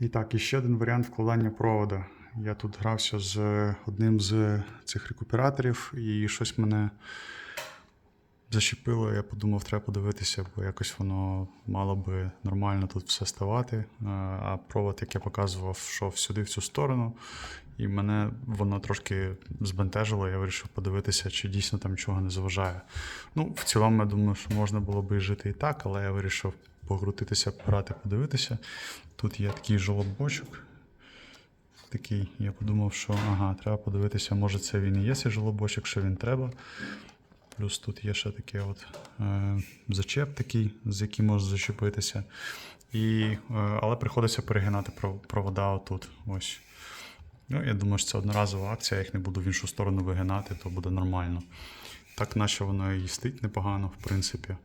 І так, і ще один варіант вкладання провода. Я тут грався з одним з цих рекуператорів, і щось мене зачепило. Я подумав, треба подивитися, бо якось воно мало би нормально тут все ставати. А провод, як я показував, йшов сюди в цю сторону, і мене воно трошки збентежило. Я вирішив подивитися, чи дійсно там нічого не заважає. Ну, в цілому, я думаю, що можна було би жити і так, але я вирішив покрутитися, пограти, подивитися. Тут є такий жолобочок. Такий, я подумав, що ага, треба подивитися, може це він і є цей жолобочок, що він треба. Плюс тут є ще такий от е, зачеп такий, з яким можна зачепитися. І, е, але приходиться перегинати провода отут. Ось. Ну, я думаю, що це одноразова акція, я їх не буду в іншу сторону вигинати, то буде нормально. Так, наче воно і їстить непогано, в принципі.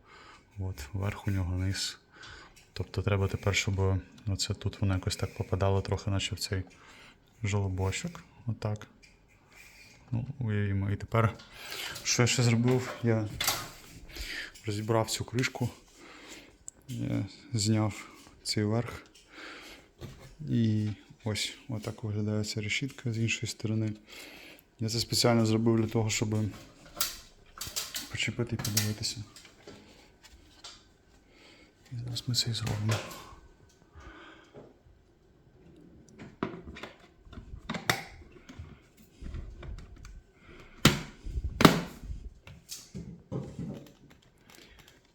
От, верх у нього низ. Тобто треба тепер, щоб оце тут воно якось так попадало трохи, наче в цей жолобочок. Отак. Ну, уявімо. І тепер, що я ще зробив? Я розібрав цю кришку, я зняв цей верх. І ось отак виглядає ця решітка з іншої сторони. Я це спеціально зробив для того, щоб почепити і подивитися. І зараз ми це і зробимо.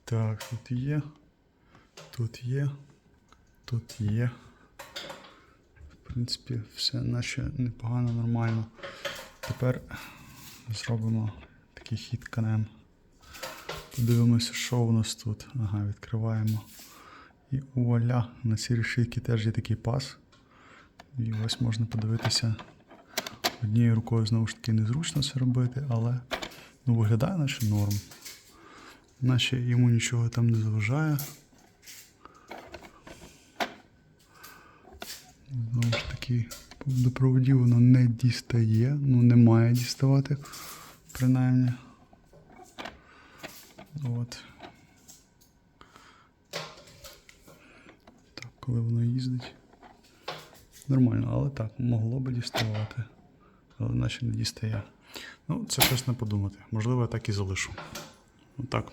Так, тут є, тут є, тут є. В принципі, все наче непогано, нормально. Тепер зробимо такий хід канем. Подивимося, що у нас тут. Ага, відкриваємо. І вуаля, на цій решітці теж є такий пас. І ось можна подивитися. Однією рукою знову ж таки незручно це робити, але ну, виглядає наче норм. Наче йому нічого там не заважає. Знову ж таки, до проводів воно не дістає, ну не має діставати, принаймні. От. Так, коли воно їздить. Нормально, але так, могло би діставати. Але наче не дістає. Ну, це щось не подумати. Можливо, я так і залишу. Отак.